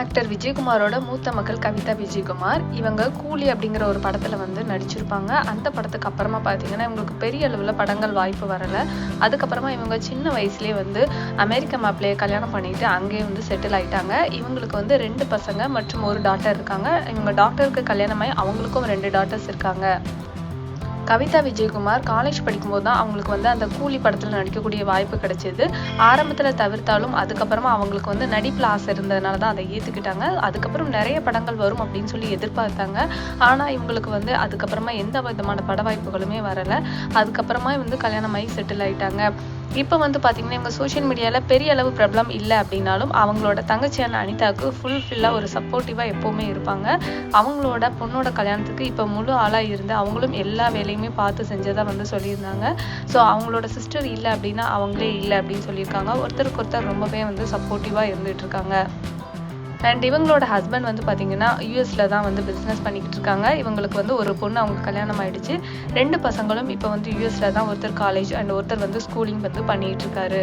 Actor விஜயகுமாரோட மூத்த மகள் கவிதா விஜயகுமார். இவங்க கூலி அப்படிங்கிற ஒரு படத்தில் வந்து நடிச்சிருப்பாங்க. அந்த படத்துக்கு அப்புறமா பார்த்தீங்கன்னா இவங்களுக்கு பெரிய அளவில் படங்கள் வாய்ப்பு வரல. அதுக்கப்புறமா இவங்க சின்ன வயசுலேயே வந்து அமெரிக்க மாப்பிள்ளையை கல்யாணம் பண்ணிட்டு அங்கேயே வந்து செட்டில் ஆயிட்டாங்க. இவங்களுக்கு வந்து ரெண்டு பசங்க மற்றும் ஒரு டாட்டர் இருக்காங்க. இவங்க டாக்டருக்கு கல்யாணமாகி அவங்களுக்கும் ரெண்டு டாட்டர்ஸ் இருக்காங்க. கவிதா விஜயகுமார் காலேஜ் படிக்கும்போது தான் அவங்களுக்கு வந்து அந்த கூலி படத்தில் நடிக்கக்கூடிய வாய்ப்பு கிடைச்சது. ஆரம்பத்தில் தவிர்த்தாலும் அதுக்கப்புறமா அவங்களுக்கு வந்து நடிப்பில் ஆசை இருந்ததுனால தான் அதை ஏற்றுக்கிட்டாங்க அதுக்கப்புறம் நிறைய படங்கள் வரும் அப்படின்னு சொல்லி எதிர்பார்த்தாங்க. ஆனால் இவங்களுக்கு வந்து அதுக்கப்புறமா எந்த விதமான பட வாய்ப்புகளுமே வரலை. அதுக்கப்புறமா வந்து கல்யாணம் ஆகி செட்டில் ஆயிட்டாங்க. இப்போ வந்து பார்த்தீங்கன்னா இவங்க சோஷியல் மீடியாவில் பெரிய அளவு பிரபலம் இல்லை அப்படின்னாலும் அவங்களோட தங்கச்சியான அனிதாவுக்கு ஃபுல் ஃபில்லாக ஒரு சப்போர்ட்டிவாக எப்போவுமே இருப்பாங்க. அவங்களோட பொண்ணோட கல்யாணத்துக்கு இப்போ முழு ஆளாக இருந்து அவங்களும் எல்லா வேலையுமே பார்த்து செஞ்சதாக வந்து சொல்லியிருந்தாங்க. ஸோ அவங்களோட சிஸ்டர் இல்லை அப்படின்னா அவங்களே இல்லை அப்படின்னு சொல்லியிருக்காங்க. ஒருத்தருக்கு ஒருத்தர் ரொம்பவே வந்து சப்போர்ட்டிவாக இருந்துகிட்ருக்காங்க அண்ட் இவங்களோட ஹஸ்பண்ட் வந்து பார்த்தீங்கன்னா யூஎஸில் தான் வந்து பிஸ்னஸ் பண்ணிக்கிட்டு இருக்காங்க. இவங்களுக்கு வந்து ஒரு பொண்ணு அவங்க கல்யாணம் ஆயிடுச்சு. ரெண்டு பசங்களும் இப்போ வந்து யூஎஸ்ல தான் ஒருத்தர் காலேஜ் அண்ட் ஒருத்தர் வந்து ஸ்கூலிங் வந்து பண்ணிட்டு இருக்காரு.